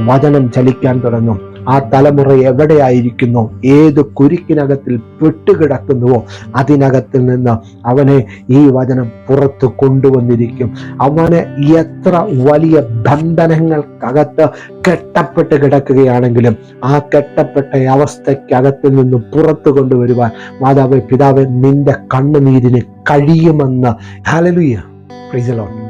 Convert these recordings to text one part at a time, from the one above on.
വചനം ചലിക്കാൻ തുടങ്ങും. ആ തലമുറ എവിടെയായിരിക്കുന്നു? ഏത് കുരുക്കിനകത്തിൽ പെട്ടുകിടക്കുന്നുവോ അതിനകത്തിൽ നിന്ന് അവനെ ഈ വചനം പുറത്ത് കൊണ്ടുവന്നിരിക്കും. അവന് എത്ര വലിയ ബന്ധനങ്ങൾക്കകത്ത് കെട്ടപ്പെട്ട് കിടക്കുകയാണെങ്കിലും ആ കെട്ടപ്പെട്ട അവസ്ഥയ്ക്കകത്തിൽ നിന്ന് പുറത്തു കൊണ്ടുവരുവാൻ മാതാവ് പിതാവ് നിന്റെ കണ്ണുനീരിന് കഴിയുമെന്ന്. ഹലലുയ പ്രീസലോൺ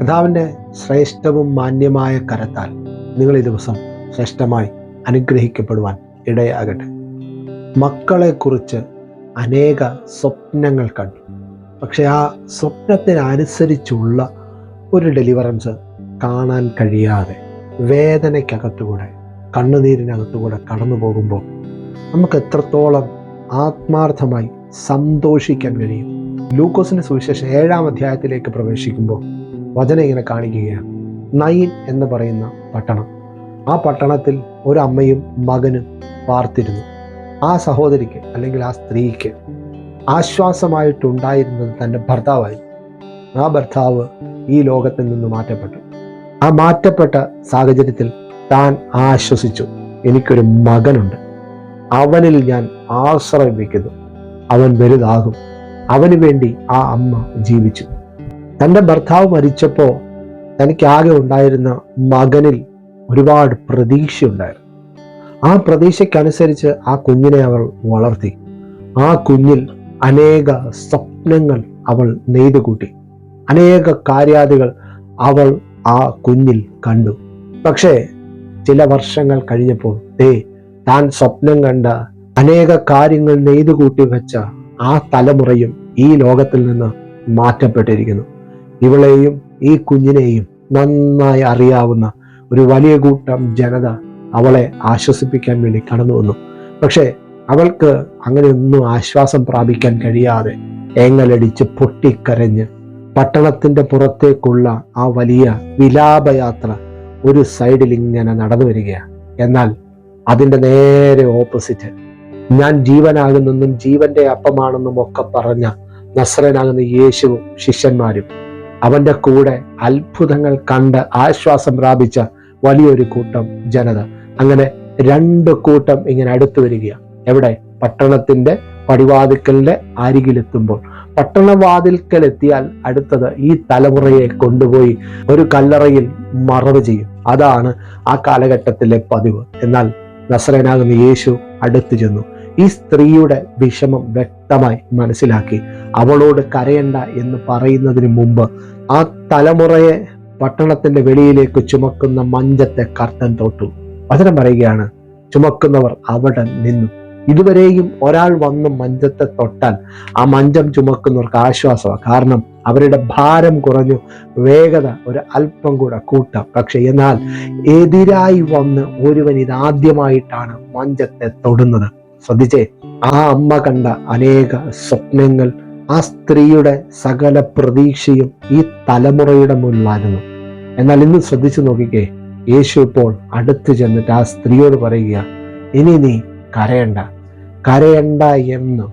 പിതാവിന്റെ ശ്രേഷ്ഠവും മാന്യമായ കരത്താൽ നിങ്ങൾ ഈ ദിവസം ശ്രേഷ്ഠമായി അനുഗ്രഹിക്കപ്പെടുവാൻ ഇടയാകട്ടെ. മക്കളെക്കുറിച്ച് അനേക സ്വപ്നങ്ങൾ കണ്ടു. പക്ഷെ ആ സ്വപ്നത്തിനനുസരിച്ചുള്ള ഒരു ഡെലിവറൻസ് കാണാൻ കഴിയാതെ വേദനയ്ക്കകത്തുകൂടെ കണ്ണുനീരിനകത്തുകൂടെ കടന്നു പോകുമ്പോൾ നമുക്ക് എത്രത്തോളം ആത്മാർത്ഥമായി സന്തോഷിക്കാൻ കഴിയും. ലൂക്കോസിന്റെ സുവിശേഷം ഏഴാം അധ്യായത്തിലേക്ക് പ്രവേശിക്കുമ്പോൾ വചന ഇങ്ങനെ കാണിക്കുകയാണ്. നയിൻ എന്ന് പറയുന്ന പട്ടണം. ആ പട്ടണത്തിൽ ഒരമ്മയും മകനും പാർത്തിരുന്നു. ആ സഹോദരിക്ക് അല്ലെങ്കിൽ ആ സ്ത്രീക്ക് ആശ്വാസമായിട്ടുണ്ടായിരുന്നത് തന്റെ ഭർത്താവായിരുന്നു. ആ ഭർത്താവ് ഈ ലോകത്തിൽ നിന്ന് മാറ്റപ്പെട്ടു. ആ മാറ്റപ്പെട്ട സാഹചര്യത്തിൽ താൻ ആശ്വസിച്ചു. എനിക്കൊരു മകനുണ്ട്. അവനിൽ ഞാൻ ആശ്രയം വയ്ക്കുന്നു അവൻ വലുതാകും. അവന് വേണ്ടി ആ അമ്മ ജീവിച്ചു. തന്റെ ഭർത്താവ് മരിച്ചപ്പോൾ തനിക്കാകെ ഉണ്ടായിരുന്ന മകനിൽ ഒരുപാട് പ്രതീക്ഷയുണ്ടായിരുന്നു. ആ പ്രതീക്ഷയ്ക്കനുസരിച്ച് ആ കുഞ്ഞിനെ അവൾ വളർത്തി. ആ കുഞ്ഞിൽ അനേക സ്വപ്നങ്ങൾ അവൾ നെയ്തു കൂട്ടി അനേക കാര്യാദികൾ അവൾ ആ കുഞ്ഞിൽ കണ്ടു. പക്ഷേ ചില വർഷങ്ങൾ കഴിഞ്ഞപ്പോൾ ദേ താൻ സ്വപ്നം കണ്ട അനേക കാര്യങ്ങൾ നെയ്തു കൂട്ടി വെച്ച ആ തലമുറയും ഈ ലോകത്തിൽ നിന്ന് മാറ്റപ്പെട്ടിരിക്കുന്നു. ഇവളെയും ഈ കുഞ്ഞിനെയും നന്നായി അറിയാവുന്ന ഒരു വലിയ കൂട്ടം ജനത അവളെ ആശ്വസിപ്പിക്കാൻ വേണ്ടി കടന്നു വന്നു. പക്ഷേ അവൾക്ക് അങ്ങനെയൊന്നും ആശ്വാസം പ്രാപിക്കാൻ കഴിയാതെ ഏങ്ങലടിച്ച് പൊട്ടിക്കരഞ്ഞ് പട്ടണത്തിന്റെ പുറത്തേക്കുള്ള ആ വലിയ വിലാപയാത്ര ഒരു സൈഡിൽ ഇങ്ങനെ നടന്നു വരികയാണ് എന്നാൽ അതിന്റെ നേരെ ഓപ്പോസിറ്റ് ഞാൻ ജീവനാകുന്നെന്നും ജീവന്റെ അപ്പമാണെന്നും ഒക്കെ പറഞ്ഞ നസ്രനാകുന്ന യേശുവും ശിഷ്യന്മാരും അവന്റെ കൂടെ അത്ഭുതങ്ങൾ കണ്ട് ആശ്വാസം പ്രാപിച്ച വലിയൊരു കൂട്ടം ജനത. അങ്ങനെ രണ്ട് കൂട്ടം ഇങ്ങനെ അടുത്തു വരികയാണ് എവിടെ? പട്ടണത്തിന്റെ പടിവാതിക്കലിന്റെ അരികിലെത്തുമ്പോൾ. പട്ടണവാതിൽക്കൽ എത്തിയാൽ അടുത്തത് ഈ തലമുറയെ കൊണ്ടുപോയി ഒരു കല്ലറയിൽ മറവ് ചെയ്യും. അതാണ് ആ കാലഘട്ടത്തിലെ പതിവ്. എന്നാൽ നസ്രനാകുന്ന യേശു അടുത്തു ചെന്നു. ഈ സ്ത്രീയുടെ വിഷമം വ്യക്തമായി മനസ്സിലാക്കി. അവളോട് കരയണ്ട എന്ന് പറയുന്നതിന് മുമ്പ് ആ തലമുറയെ പട്ടണത്തിന്റെ വെളിയിലേക്ക് ചുമക്കുന്ന മഞ്ചത്തെ കർത്തൻ തൊട്ടു. വചനം പറയുകയാണ് ചുമക്കുന്നവർ അവിടെ നിന്നു. ഇതുവരെയും ഒരാൾ വന്ന് മഞ്ചത്തെ തൊട്ടാൽ ആ മഞ്ചം ചുമക്കുന്നവർക്ക് ആശ്വാസമാണ് കാരണം അവരുടെ ഭാരം കുറഞ്ഞു. വേഗത ഒരു അല്പം കൂടെ കൂട്ടാം. പക്ഷെ എന്നാൽ എതിരായി വന്ന് ഒരുവൻ ഇതാദ്യമായിട്ടാണ് മഞ്ചത്തെ തൊടുന്നത്. ശ്രദ്ധിച്ചേ ആ അമ്മ കണ്ട അനേക സ്വപ്നങ്ങൾ ആ സ്ത്രീയുടെ സകല പ്രതീക്ഷയും ഈ തലമുറയുടെ മുന്നിലായിരുന്നു എന്നാൽ ഇന്ന് ശ്രദ്ധിച്ചു നോക്കിക്കേ യേശു ഇപ്പോൾ അടുത്ത് ചെന്നിട്ട് ആ സ്ത്രീയോട് പറയുക ഇനി നീ കരയണ്ട. കരയണ്ട എന്ന്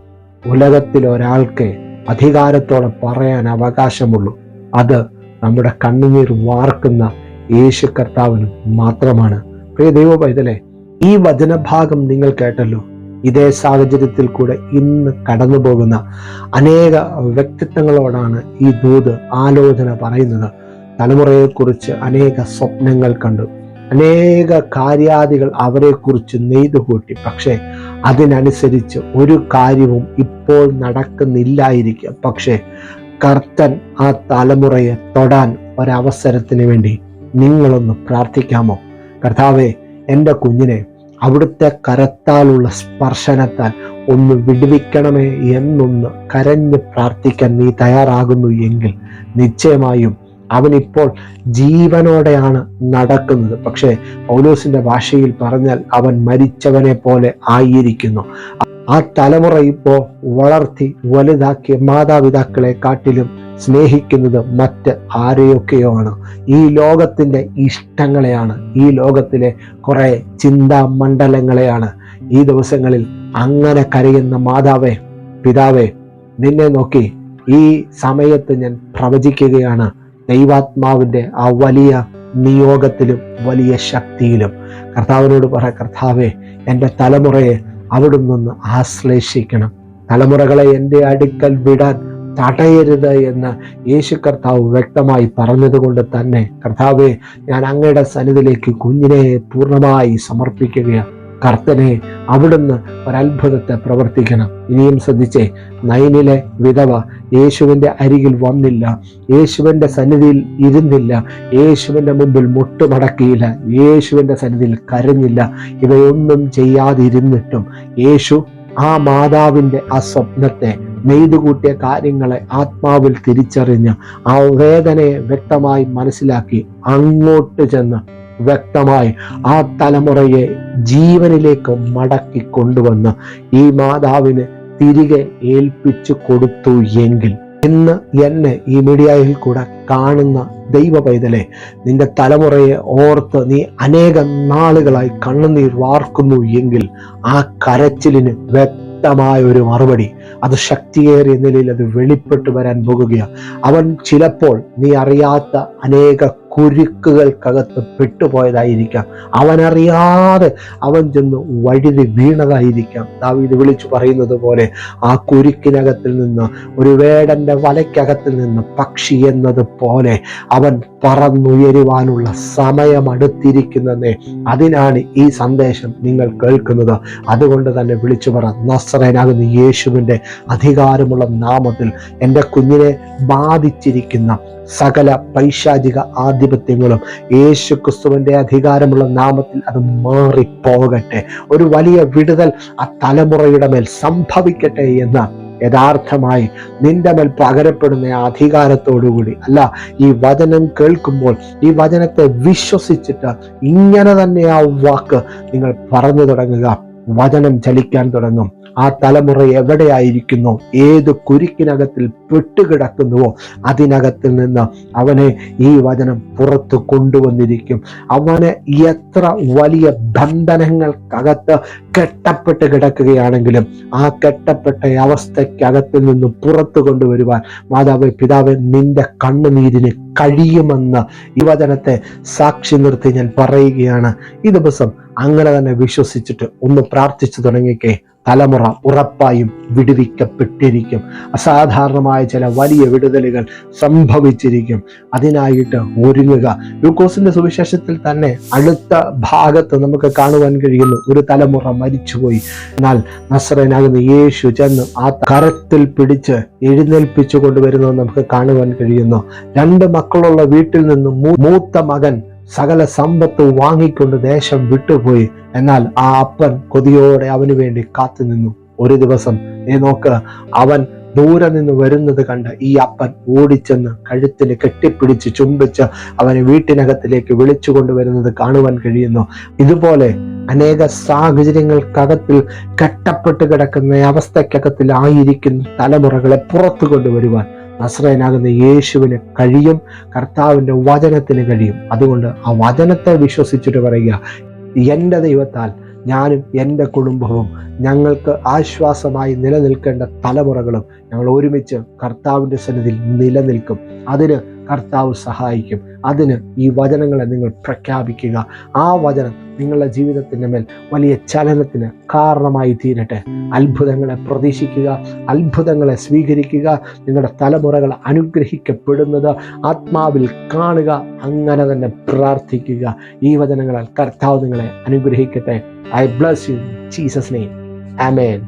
ഉലകത്തിൽ ഒരാൾക്ക് അധികാരത്തോടെ പറയാൻ അവകാശമുള്ളൂ. അത് നമ്മുടെ കണ്ണുനീർ വാർക്കുന്ന യേശു കർത്താവിന് മാത്രമാണ്. പ്രിയ ദൈവ പൈതലെ ഈ വചനഭാഗം നിങ്ങൾ കേട്ടല്ലോ. ഇതേ സാഹചര്യത്തിൽ കൂടെ ഇന്ന് കടന്നു പോകുന്ന അനേക വ്യക്തിത്വങ്ങളോടാണ് ഈ ദൂത് ആലോചന പറയുന്നത്. തലമുറയെക്കുറിച്ച് അനേക സ്വപ്നങ്ങൾ കണ്ടു. അനേക കാര്യാദികൾ അവരെക്കുറിച്ച് നെയ്തു കൂട്ടി. പക്ഷേ അതിനനുസരിച്ച് ഒരു കാര്യവും ഇപ്പോൾ നടക്കുന്നില്ലായിരിക്കും. പക്ഷേ കർത്തൻ ആ തലമുറയെ തൊടാൻ ഒരവസരത്തിന് വേണ്ടി നിങ്ങളൊന്ന് പ്രാർത്ഥിക്കാമോ? കർത്താവെ എന്റെ കുഞ്ഞിനെ അവിടുത്തെ കരത്താലുള്ള സ്പർശനത്താൽ ഒന്ന് വിടുവിക്കണമേ എന്നൊന്ന് കരഞ്ഞ് പ്രാർത്ഥിക്കാൻ നീ തയ്യാറാകുന്നു എങ്കിൽ നിശ്ചയമായും അവനിപ്പോൾ ജീവനോടെയാണ് നടക്കുന്നത്. പക്ഷേ പൗലോസിന്റെ ഭാഷയിൽ പറഞ്ഞാൽ അവൻ മരിച്ചവനെ പോലെ ആയിരിക്കുന്നു. ആ തലമുറ ഇപ്പോൾ വളർത്തി വലുതാക്കിയ മാതാപിതാക്കളെ കാട്ടിലും സ്നേഹിക്കുന്നത് മറ്റ് ആരെയൊക്കെയോ ആണ് ഈ ലോകത്തിന്റെ ഇഷ്ടങ്ങളെയാണ്. ഈ ലോകത്തിലെ കുറേ ചിന്താ മണ്ഡലങ്ങളെയാണ്. ഈ ദിവസങ്ങളിൽ അങ്ങനെ കരയുന്ന മാതാവേ പിതാവേ നിന്നെ നോക്കി ഈ സമയത്ത് ഞാൻ പ്രവചിക്കുകയാണ്. ദൈവാത്മാവിന്റെ ആ വലിയ നിയോഗത്തിലും വലിയ ശക്തിയിലും. കർത്താവിനോട് പറ കർത്താവേ എന്റെ തലമുറയെ അവിടുന്ന് ഒന്ന് ആശ്ലേഷിക്കണം. തലമുറകളെ എന്റെ അടുക്കൽ വിടാൻ തടയരുത് എന്ന് യേശു കർത്താവ് വ്യക്തമായി പറഞ്ഞതുകൊണ്ട് തന്നെ കർത്താവെ ഞാൻ അങ്ങയുടെ സന്നിധിയിലേക്ക് കുഞ്ഞിനെ പൂർണമായി സമർപ്പിക്കുകയാണ്. കർത്തനെ അവിടുന്ന് ഒരത്ഭുതത്തെ പ്രവർത്തിക്കണം. ഇനിയും ശ്രദ്ധിച്ചേ നൈനിലെ വിധവ യേശുവിന്റെ അരികിൽ വന്നില്ല യേശുവിന്റെ സന്നിധിയിൽ ഇരുന്നില്ല യേശുവിന്റെ മുമ്പിൽ മുട്ടുമടക്കിയില്ല യേശുവിന്റെ സന്നിധിയിൽ കരഞ്ഞില്ല ഇവയൊന്നും ചെയ്യാതിരുന്നിട്ടും യേശു ആ മാതാവിന്റെ ആ സ്വപ്നത്തെ നെയ്തുകൂട്ടിയ കാര്യങ്ങളെ ആത്മാവിൽ തിരിച്ചറിഞ്ഞ് ആ വേദനയെ വ്യക്തമായി മനസ്സിലാക്കി അങ്ങോട്ട് ചെന്ന് വ്യക്തമായി ആ തലമുറയെ ജീവനിലേക്ക് മടക്കി കൊണ്ടുവന്ന് ഈ മാതാവിന് തിരികെ ഏൽപ്പിച്ചു കൊടുത്തു എങ്കിൽ ഇന്ന് എന്നെ ഈ മീഡിയയിൽ കൂടെ കാണുന്ന ദൈവ പൈതലെ നിന്റെ തലമുറയെ ഓർത്ത് നീ അനേകം നാളുകളായി കണ്ണുനീർ വാർക്കുന്നു എങ്കിൽ ആ കരച്ചിലിന് വ്യക്തമായ ഒരു മറുപടി. അത് ശക്തിയേറിയ നിലയിൽ അത് വെളിപ്പെട്ടു വരാൻ പോകുകയാണ്. അവൻ ചിലപ്പോൾ നീ അറിയാത്ത അനേക കുരുക്കുകൾക്കകത്ത് പെട്ടുപോയതായിരിക്കാം. അവനറിയാതെ അവൻ ചെന്ന് വഴുതി വീണതായിരിക്കാം. ദാവീദ് വിളിച്ചു പറയുന്നത് പോലെ ആ കുരുക്കിനകത്തിൽ നിന്ന് ഒരു വേടന്റെ വലയ്ക്കകത്തിൽ നിന്ന് പക്ഷി എന്നത് പോലെ അവൻ പറന്നുയരുവാനുള്ള സമയം അടുത്തിരിക്കുന്നതേ അതിനാണ് ഈ സന്ദേശം നിങ്ങൾ കേൾക്കുന്നത്. അതുകൊണ്ട് തന്നെ വിളിച്ചു പറ നസ്രനാകുന്ന യേശുവിന്റെ അധികാരമുള്ള നാമത്തിൽ എന്റെ കുഞ്ഞിനെ ബാധിച്ചിരിക്കുന്ന സകല പൈശാചിക ആധിപത്യങ്ങളും യേശു ക്രിസ്തുവിന്റെ അധികാരമുള്ള നാമത്തിൽ അത് മാറിപ്പോകട്ടെ. ഒരു വലിയ വിടുതൽ ആ തലമുറയുടെ മേൽ സംഭവിക്കട്ടെ എന്ന് യഥാർത്ഥമായി നിന്റെ മേൽ പകരപ്പെടുന്ന അധികാരത്തോടുകൂടി അല്ല ഈ വചനം കേൾക്കുമ്പോൾ ഈ വചനത്തെ വിശ്വസിച്ചിട്ട് ഇങ്ങനെ തന്നെ ആ വാക്ക് നിങ്ങൾ പറഞ്ഞു തുടങ്ങുക. വചനം ചലിക്കാൻ തുടങ്ങും. ആ തലമുറ എവിടെയായിരിക്കുന്നു? ഏത് കുരുക്കിനകത്തിൽ പെട്ടുകിടക്കുന്നുവോ അതിനകത്തിൽ നിന്ന് അവനെ ഈ വചനം പുറത്ത് കൊണ്ടുവന്നിരിക്കും. അവനെ എത്ര വലിയ ബന്ധനങ്ങൾക്കകത്ത് കെട്ടപ്പെട്ട് കിടക്കുകയാണെങ്കിലും ആ കെട്ടപ്പെട്ട അവസ്ഥയ്ക്കകത്തിൽ നിന്ന് പുറത്തു കൊണ്ടുവരുവാൻ മാതാവ് പിതാവ് നിന്റെ കണ്ണുനീരിന് കഴിയുമെന്ന് ഈ വചനത്തെ സാക്ഷി നിർത്തി ഞാൻ പറയുകയാണ്. ഈ ദിവസം അങ്ങനെ തന്നെ വിശ്വസിച്ചിട്ട് ഒന്ന് പ്രാർത്ഥിച്ചു തുടങ്ങിക്കേ. തലമുറ ഉറപ്പായും വിടുവിക്കപ്പെട്ടിരിക്കും. അസാധാരണമായ ചില വലിയ വിടുതലുകൾ സംഭവിച്ചിരിക്കും. അതിനായിട്ട് ഒരുങ്ങുക. ലൂക്കോസിന്റെ സുവിശേഷത്തിൽ തന്നെ അടുത്ത ഭാഗത്ത് നമുക്ക് കാണുവാൻ കഴിയുന്നു. ഒരു തലമുറ മരിച്ചുപോയി. എന്നാൽ നസ്രനാകുന്ന യേശു ചെന്ന് ആ കരത്തിൽ പിടിച്ച് എഴുന്നേൽപ്പിച്ചു കൊണ്ടുവരുന്നത് നമുക്ക് കാണുവാൻ കഴിയുന്നു. രണ്ട് മക്കളുള്ള വീട്ടിൽ നിന്നും മൂത്ത മകൻ സകല സമ്പത്ത് വാങ്ങിക്കൊണ്ട് ദേശം വിട്ടുപോയി. എന്നാൽ ആ അപ്പൻ കൊതിയോടെ അവന് വേണ്ടി കാത്തു നിന്നു. ഒരു ദിവസം നീ നോക്ക് അവൻ ദൂരെ നിന്ന് വരുന്നത് കണ്ട് ഈ അപ്പൻ ഓടിച്ചെന്ന് കഴുത്തിൽ കെട്ടിപ്പിടിച്ച് ചുംബിച്ച് അവനെ വീട്ടിനകത്തിലേക്ക് വിളിച്ചു കൊണ്ടുവരുന്നത് കാണുവാൻ കഴിയുന്നു. ഇതുപോലെ അനേക സാഹചര്യങ്ങൾക്കകത്തിൽ കെട്ടപ്പെട്ട് കിടക്കുന്ന അവസ്ഥക്കകത്തിലായിരിക്കുന്ന തലമുറകളെ പുറത്തു കൊണ്ടുവരുവാൻ നസ്രയനാകുന്ന യേശുവിന് കഴിയും കർത്താവിന്റെ വചനത്തിന് കഴിയും. അതുകൊണ്ട് ആ വചനത്തെ വിശ്വസിച്ചിട്ട് പറയുക എന്റെ ദൈവത്താൽ ഞാനും എന്റെ കുടുംബവും ഞങ്ങൾക്ക് ആശ്വാസമായി നിലനിൽക്കേണ്ട തലമുറകളും ഞങ്ങൾ ഒരുമിച്ച് കർത്താവിന്റെ സന്നിധിയിൽ നിലനിൽക്കും. അതിന് കർത്താവ് സഹായിക്കും. അതിന് ഈ വചനങ്ങളെ നിങ്ങൾ പ്രഖ്യാപിക്കുക. ആ വചനം നിങ്ങളുടെ ജീവിതത്തിന്റെ മേൽ വലിയ ചലനത്തിന് കാരണമായി തീരട്ടെ. അത്ഭുതങ്ങളെ പ്രതീക്ഷിക്കുക അത്ഭുതങ്ങളെ സ്വീകരിക്കുക നിങ്ങളുടെ തലമുറകൾ അനുഗ്രഹിക്കപ്പെടുന്നത് ആത്മാവിൽ കാണുക അങ്ങനെ തന്നെ പ്രാർത്ഥിക്കുക. ഈ വചനങ്ങളാൽ കർത്താവ് നിങ്ങളെ അനുഗ്രഹിക്കട്ടെ. I bless you Jesus name amen